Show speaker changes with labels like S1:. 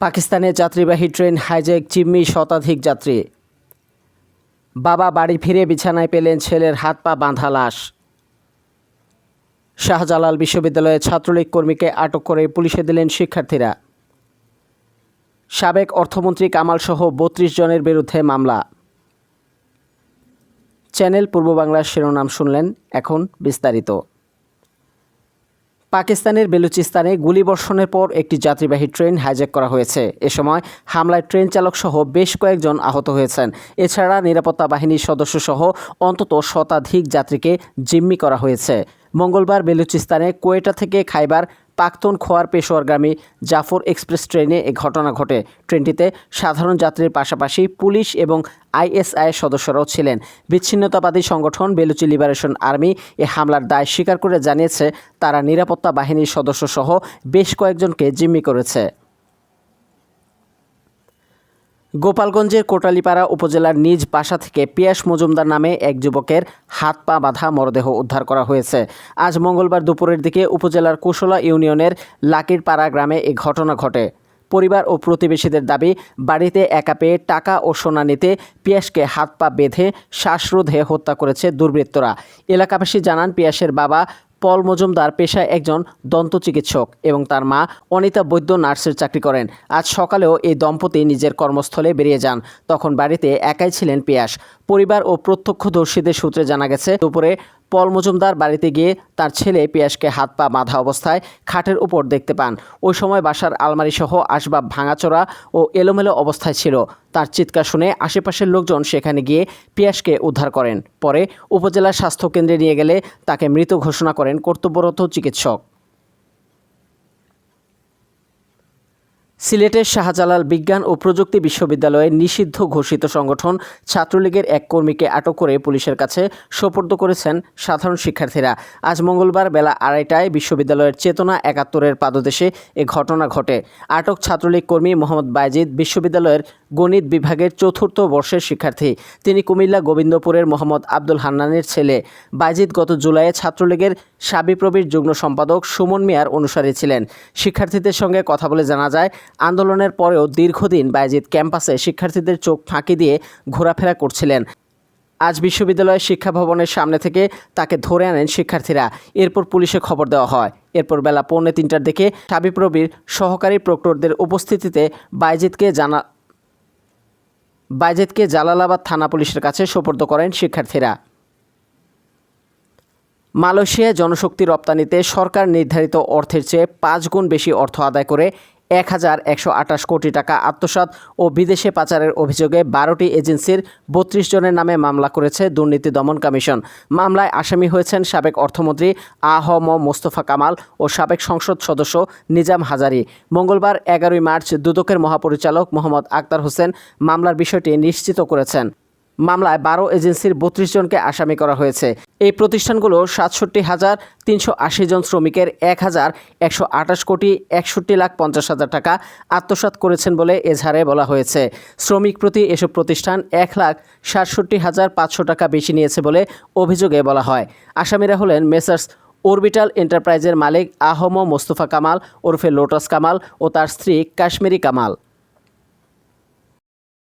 S1: পাকিস্তানে যাত্রীবাহী train hijack চিম্মি শতাধিক যাত্রী। বাবা বাড়ি ফিরে বিছানায় পেলেন ছেলের হাত পা বাঁধা লাশ। শাহজালাল বিশ্ববিদ্যালয়ের ছাত্রলীগ কর্মীকে আটক করে পুলিশে দিলেন শিক্ষার্থীরা। সাবেক অর্থমন্ত্রী কামাল সহ বত্রিশ জনের বিরুদ্ধে মামলা। চ্যানেল পূর্ব বাংলার শিরোনাম শুনলেন, এখন বিস্তারিত। পাকিস্তানের বেলুচিস্তানে গুলিবর্ষণের পর একটি যাত্রীবাহী ট্রেন হাইজ্যাক করা হয়েছে। এ সময় হামলায় ট্রেন চালক সহ বেশ কয়েকজন আহত হয়েছেন। এছাড়া নিরাপত্তা বাহিনীর সদস্য সহ অন্তত শতাধিক যাত্রীকে জিম্মি করা হয়েছে। মঙ্গলবার বেলুচিস্তানে কোয়েটা থেকে খাইবার পাক্তন খোয়ার পেশোয়ারগামী জাফর এক্সপ্রেস ট্রেনে এ ঘটনা ঘটে। ট্রেনটিতে সাধারণ যাত্রীর পাশাপাশি পুলিশ এবং আইএসআই সদস্যরাও ছিলেন। বিচ্ছিন্নতাবাদী সংগঠন বেলুচি লিবারেশন আর্মি এ হামলার দায় স্বীকার করে জানিয়েছে, তারা নিরাপত্তা বাহিনীর সদস্যসহ বেশ কয়েকজনকে জিম্মি করেছে। গোপালগঞ্জের কোটালীপাড়া উপজেলার নিজ বাসা থেকে পিয়াস মজুমদার নামে এক যুবকের হাত পা বাঁধা মরদেহ উদ্ধার করা হয়েছে। আজ মঙ্গলবার দুপুরের দিকে উপজেলার কুশলা ইউনিয়নের লাকিরপাড়া গ্রামে এ ঘটনা ঘটে। পরিবার ও প্রতিবেশীদের দাবি, বাড়িতে একা পেয়ে টাকা ও সোনা নিতে পিয়াসকে হাত পা বেঁধে শ্বাসরোধে হত্যা করেছে দুর্বৃত্তরা। এলাকাবাসী জানান, পিয়াসের বাবা পল মজুমদার পেশায় একজন দন্ত চিকিৎসক এবং তার মা অনিতা বৈদ্য নার্সের চাকরি করেন। আজ সকালেও এই দম্পতি নিজের কর্মস্থলে বেরিয়ে যান। তখন বাড়িতে একাই ছিলেন পিয়াস। পরিবার ও প্রত্যক্ষদর্শীদের সূত্রে জানা গেছে, দুপুরে পল মজুমদার বাড়িতে গিয়ে তার ছেলে পিয়াসকে হাত পা বাঁধা অবস্থায় খাটের উপর দেখতে পান। ওই সময় বাসার আলমারি সহ আসবাব ভাঙাচোরা ও এলোমেলো অবস্থায় ছিল। তার চিৎকার শুনে আশেপাশের লোকজন সেখানে গিয়ে পিয়াসকে উদ্ধার করেন। পরে উপজেলা স্বাস্থ্যকেন্দ্রে নিয়ে গেলে তাকে মৃত ঘোষণা করেন কর্তব্যরত চিকিৎসক। সিলেটের শাহজালাল বিজ্ঞান ও প্রযুক্তি বিশ্ববিদ্যালয়ে নিষিদ্ধ ঘোষিত সংগঠন ছাত্রলীগের এক কর্মীকে আটক করে পুলিশের কাছে সোপর্দ করেছেন সাধারণ শিক্ষার্থীরা। আজ মঙ্গলবার বেলা আড়াইটায় বিশ্ববিদ্যালয়ের চেতনা একাত্তরের পাদদেশে এ ঘটনা ঘটে। আটক ছাত্রলীগ কর্মী মোহাম্মদ বাইজিদ বিশ্ববিদ্যালয়ের গণিত বিভাগের চতুর্থ বর্ষের শিক্ষার্থী। তিনি কুমিল্লা গোবিন্দপুরের মোহাম্মদ আব্দুল হান্নানের ছেলে। বাইজিদ গত জুলাইয়ে ছাত্রলীগের সাবিপ্রবির যুগ্ম সম্পাদক সুমন মিয়ার অনুসারী ছিলেন। শিক্ষার্থীদের সঙ্গে কথা বলে জানা যায়, আন্দোলনের পরেও দীর্ঘদিন বাইজিদ ক্যাম্পাসে শিক্ষার্থীদের চোখ ফাঁকি দিয়ে ঘোরাফেরা করছিলেন। আজ বিশ্ববিদ্যালয়ের শিক্ষা ভবনের সামনে থেকে তাকে ধরে আনেন শিক্ষার্থীরা। এরপর পুলিশে খবর দেওয়া হয়। এরপর বেলা পৌনে তিনটার দিকে সাবিপ্রবির সহকারী প্রক্টরদের উপস্থিতিতে বাইজিদকে জানা বাইজেদকে জালালাবাদ থানা পুলিশের কাছে সোপর্দ করেন শিক্ষার্থীরা। মালয়েশিয়ায় জনশক্তি রপ্তানিতে সরকার নির্ধারিত অর্থের চেয়ে পাঁচ গুণ বেশি অর্থ আদায় করে এক হাজার একশো আঠাশ কোটি টাকা আত্মসাৎ ও বিদেশে পাচারের অভিযোগে বারোটি এজেন্সির বত্রিশ জনের নামে মামলা করেছে দুর্নীতি দমন কমিশন। মামলায় আসামি হয়েছেন সাবেক অর্থমন্ত্রী আহ ম মোস্তফা কামাল ও সাবেক সংসদ সদস্য নিজাম হাজারি। মঙ্গলবার এগারোই মার্চ দুদকের মহাপরিচালক মোহাম্মদ আক্তার হোসেন মামলার বিষয়টি নিশ্চিত করেছেন। মামলায় বারো এজেন্সির বত্রিশ জনকে আসামি করা হয়েছে। এই প্রতিষ্ঠানগুলো সাতষট্টি হাজার তিনশো আশি জন শ্রমিকের এক হাজার একশো আঠাশ কোটি একষট্টি লাখ পঞ্চাশ হাজার টাকা আত্মসাৎ করেছেন বলে এজাহারে বলা হয়েছে। শ্রমিক প্রতি এসব প্রতিষ্ঠান এক লাখ সাতষট্টি হাজার পাঁচশো টাকা বেশি নিয়েছে বলে অভিযোগে বলা হয়। আসামিরা হলেন মেসার্স অরবিটাল এন্টারপ্রাইজের মালিক আহম মোস্তফা কামাল ওরফে লোটাস কামাল ও তার স্ত্রী কাশ্মীরি কামাল।